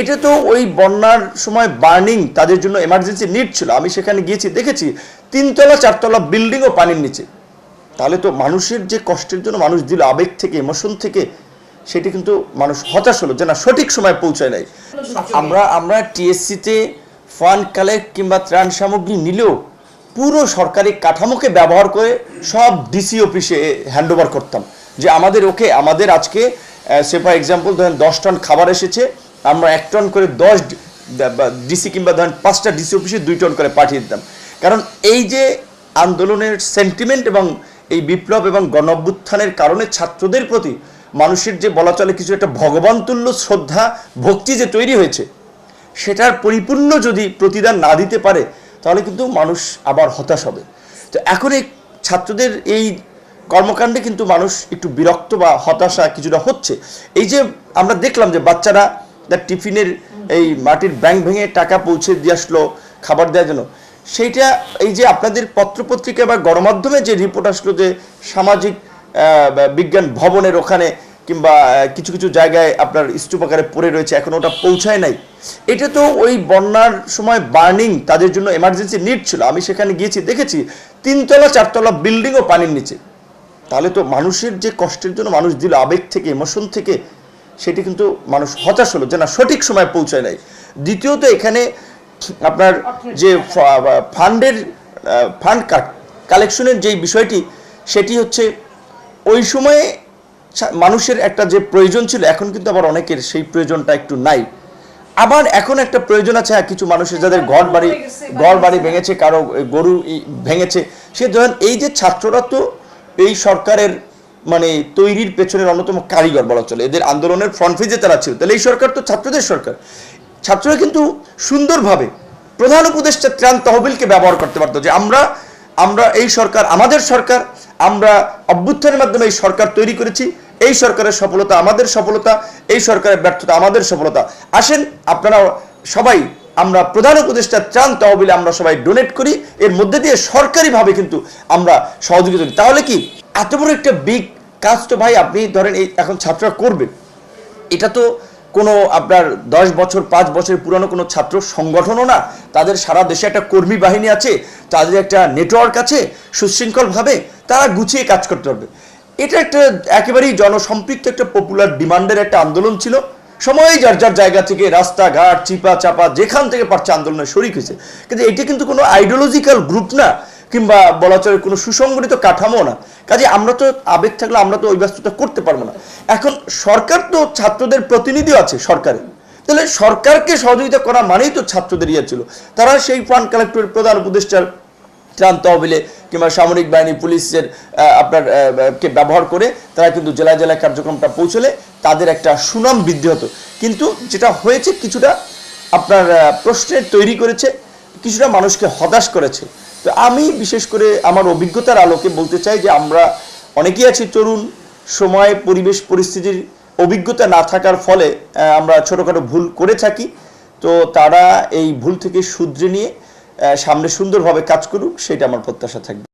এটা তো ওই বন্যার সময় বার্নিং, তাদের জন্য এমার্জেন্সি নিড ছিল। আমি সেখানে গিয়েছি, দেখেছি, তিনতলা, চারতলা বিল্ডিংও পানির নিচে। তাহলে তো মানুষের যে কষ্টের জন্য মানুষ দিল, আবেগ থেকে ইমোশন থেকে, সেটি কিন্তু মানুষ হতাশ হলো যে না, সঠিক সময় পৌঁছায় নাই। আমরা আমরা টিএসসিতে ফান্ড কালেক্ট কিংবা ত্রাণ সামগ্রী নিলেও পুরো সরকারি কাঠামোকে ব্যবহার করে সব ডিসি অফিসে হ্যান্ডওভার করতাম। যে আমাদের, ওকে, আমাদের আজকে সে ফর এক্সাম্পল ধরেন দশ টন খাবার এসেছে আমরা এক টন করে দশ ডিসি কিংবা ধরেন পাঁচটা ডিসি অফিসে দুই টন করে পাঠিয়ে দিতাম। কারণ এই যে আন্দোলনের সেন্টিমেন্ট এবং এই বিপ্লব এবং গণ কারণে ছাত্রদের প্রতি মানুষের যে বলা চলে কিছু একটা ভগবান তুল্য শ্রদ্ধা, ভক্তি যে তৈরি হয়েছে, সেটার পরিপূর্ণ যদি প্রতিদান না দিতে পারে, তাহলে কিন্তু মানুষ আবার হতাশ হবে। তো এখন এই ছাত্রদের এই কর্মকাণ্ডে কিন্তু মানুষ একটু বিরক্ত বা হতাশা কিছুটা হচ্ছে। এই যে আমরা দেখলাম যে বাচ্চারা তার টিফিনের এই মাটির ব্যাংক ভেঙে টাকা পৌঁছে দিয়ে আসলো খাবার দেওয়ার জন্য। সেইটা এই যে আপনাদের পত্রপত্রিকা বা গণমাধ্যমে যে রিপোর্ট আসলো যে সামাজিক বিজ্ঞান ভবনের ওখানে কিংবা কিছু কিছু জায়গায় আপনার স্তূপ আকারে পড়ে রয়েছে, এখন ওটা পৌঁছায় নাই। এটা তো ওই বন্যার সময় বার্নিং, তাদের জন্য এমার্জেন্সি নিড ছিল। আমি সেখানে গিয়েছি, দেখেছি, তিনতলা, চারতলা বিল্ডিংও পানির নিচে। তাহলে তো মানুষের যে কষ্টের জন্য মানুষ দিল, আবেগ থেকে ইমোশন থেকে সেটি কিন্তু মানুষ হতাশ হলো যে না সঠিক সময় পৌঁছায় নাই। দ্বিতীয়ত এখানে আপনার যে ফান্ডের ফান্ড কালেকশনের যেই বিষয়টি সেটি হচ্ছে ওই সময়ে মানুষের একটা যে প্রয়োজন ছিল এখন কিন্তু আবার অনেকের সেই প্রয়োজনটা একটু নাই। আবার এখন একটা প্রয়োজন আছে হ্যাঁ, কিছু মানুষের যাদের ঘর বাড়ি ঘর বাড়ি ভেঙেছে কারও গরু ভেঙেছে। সে ধরেন এই যে ছাত্ররা তো এই সরকারের মানে তৈরির পেছনের অন্যতম কারিগর বলা চলে। এদের আন্দোলনের ফ্রন্ট পেজে তারা ছিল। তাহলে এই সরকার তো ছাত্রদের সরকার। ছাত্ররা কিন্তু সুন্দরভাবে প্রধান উপদেষ্টা ত্রাণ তহবিলকে ব্যবহার করতে পারতো যে আমরা আমরা এই সরকার, আমাদের সরকার, আমরা অভ্যুত্থানের মাধ্যমে এই সরকার তৈরি করেছি, এই সরকারের সফলতা আমাদের সফলতা, এই সরকারের ব্যর্থতা আমাদের সফলতা। আসেন, আপনারা সবাই, আমরা প্রধান উপদেষ্টা ত্রাণ তহবিলে আমরা সবাই ডোনেট করি, এর মধ্যে দিয়ে সরকারিভাবে কিন্তু আমরা সহযোগিতা করি। তাহলে কি এত বড় একটা বিগ কাজ তো ভাই আপনি ধরেন এই এখন ছাত্ররা করবে। এটা তো কোনো আপনার দশ বছর, পাঁচ বছর পুরনো কোনো ছাত্র সংগঠনও না। তাদের সারা দেশে একটা কর্মী বাহিনী আছে, তাদের একটা নেটওয়ার্ক আছে, সুশৃঙ্খলভাবে তারা গুছিয়ে কাজ করতে পারবে। এটা একটা একেবারেই জনসম্পৃক্ত একটা পপুলার ডিমান্ডের একটা আন্দোলন ছিল। সময় যার যার জায়গা থেকে রাস্তাঘাট চিপা চাপা যেখান থেকে পারছে আন্দোলনে শরিক হয়েছে। কিন্তু এটা কিন্তু কোনো আইডিওলজিক্যাল গ্রুপ না। কিংবা বলা চলে কোনো সুসংগঠিত কাঠামো না। কাজে আমরা তো আবেগ থাকলে আমরা তো ওই ব্যস্ততা করতে পারব না। এখন সরকার তো ছাত্রদের প্রতিনিধিও আছে সরকারে। তাহলে সরকারকে সহযোগিতা করা মানেই তো ছাত্রদের ইয়ে ছিল। তারা সেই ফান্ড কালেক্টরের প্রধান উপদেষ্টার ত্রাণ তহবিলে কিংবা সামরিক বাহিনী, পুলিশের আপনার কে ব্যবহার করে তারা কিন্তু জেলায় জেলায় কার্যক্রমটা পৌঁছলে তাদের একটা সুনাম বৃদ্ধি হতো। কিন্তু যেটা হয়েছে কিছুটা আপনার প্রশ্নের তৈরি করেছে কিছুটা মানুষকে হতাশ করেছে। তো আমি বিশেষ করে আমার অভিজ্ঞতার আলোকে বলতে চাই যে আমরা অনেকেই আছি, তরুণ, সময়, পরিবেশ, পরিস্থিতির অভিজ্ঞতা না থাকার ফলে আমরা ছোটোখাটো ভুল করে থাকি। তো তারা এই ভুল থেকে শুধরে নিয়ে সামনে সুন্দরভাবে কাজ করুক, সেটা আমার প্রত্যাশা থাকবে।